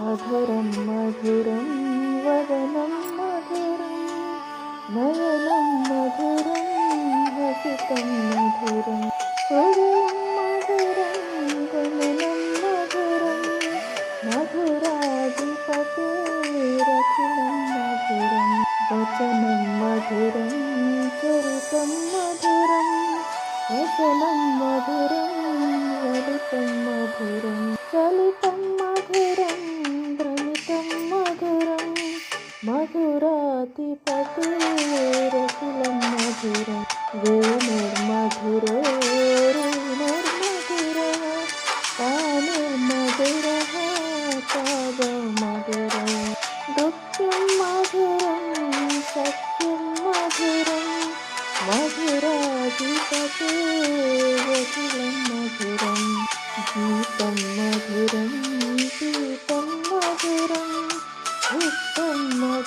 अधरं मधुरं वदनं मधुरं नयनं मधुरं वसितं मधुरं हृदयं मधुरं गमनं मधुरं मधुराधिपतेरखिलं मधुरं वचनं मधुरं चरितं मधुरं वचनं मधुरं ललितं मधुरं चलित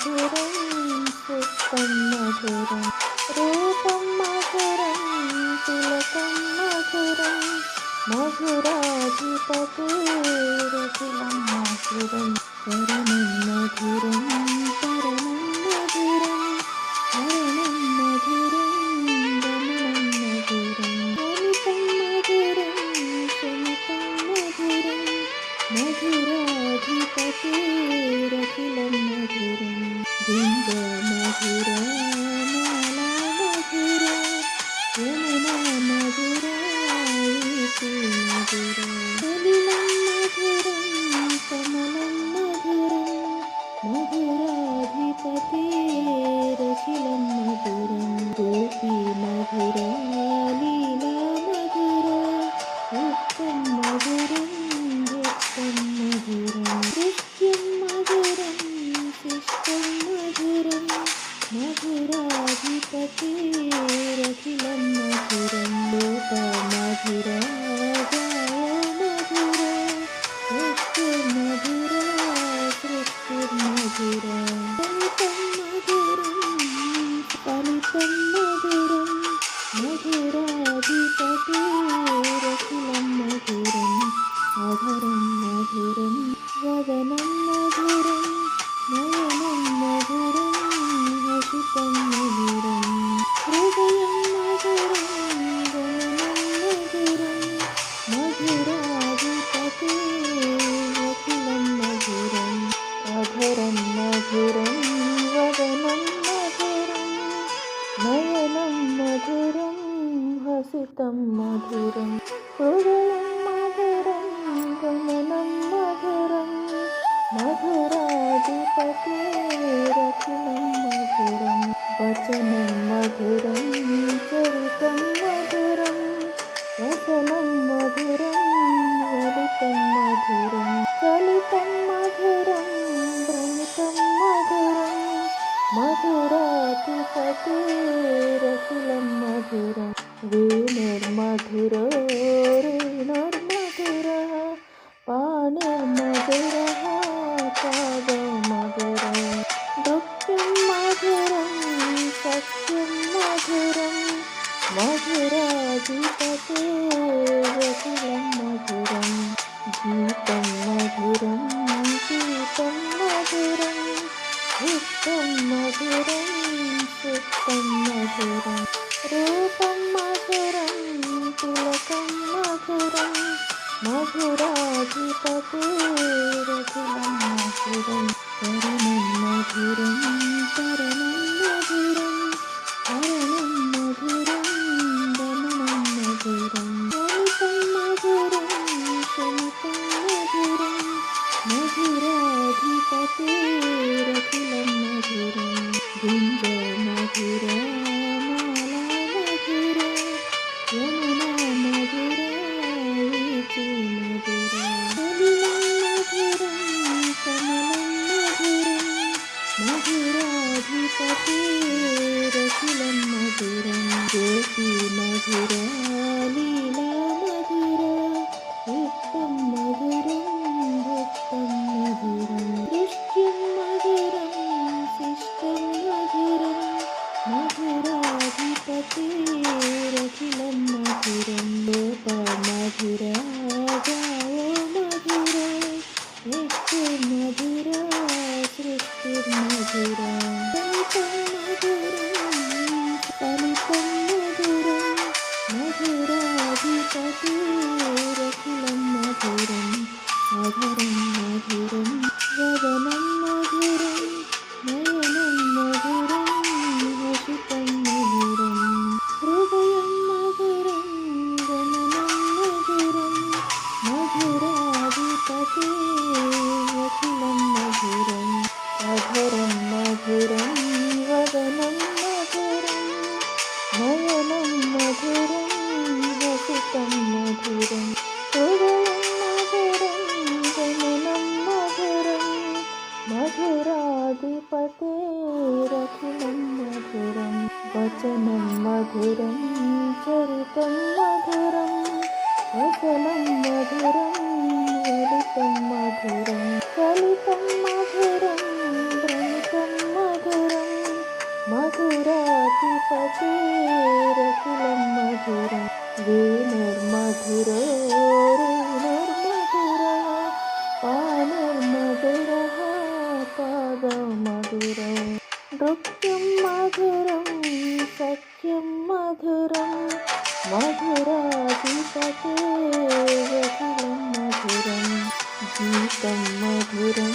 മധുരം പുഷ്പം മധുരം രൂപം മധുരം തിലകം മധുരം മധുരാധിപതി മധുരം പരമം മധുരം പരമ 네, 그리고 이래. chorando. മധുരം രൂപം മധുരം തിലകം മധുരം. മധുരാധിപതി മധുരം. മധുരം. मधुराधिपतेरखिलं मधुरं गोपी मधुराली freedom. మధురం వదనం మధురం నయనం మధురం రసితం మధురం. హృదయం మధురం గమనం మధురం మధురాధిపతే రఖిలం మధురం. వచనం మధురం చరితం మధురం వచనం మధురం వరితం మధురం. చలితం మధురం చేరకులం మధుర వేణుర్మధుర రేణుర్మధుర పానుర్మధుర పాద మధుర నృత్యం మధురం సత్యం మధురం మధురాధిపతే మధురం. గీతం మధురం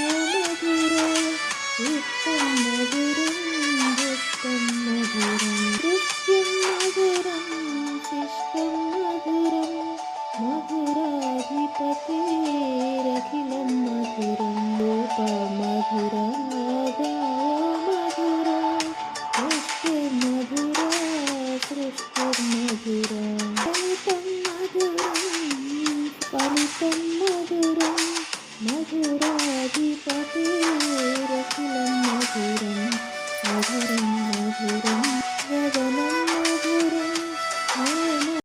Bing.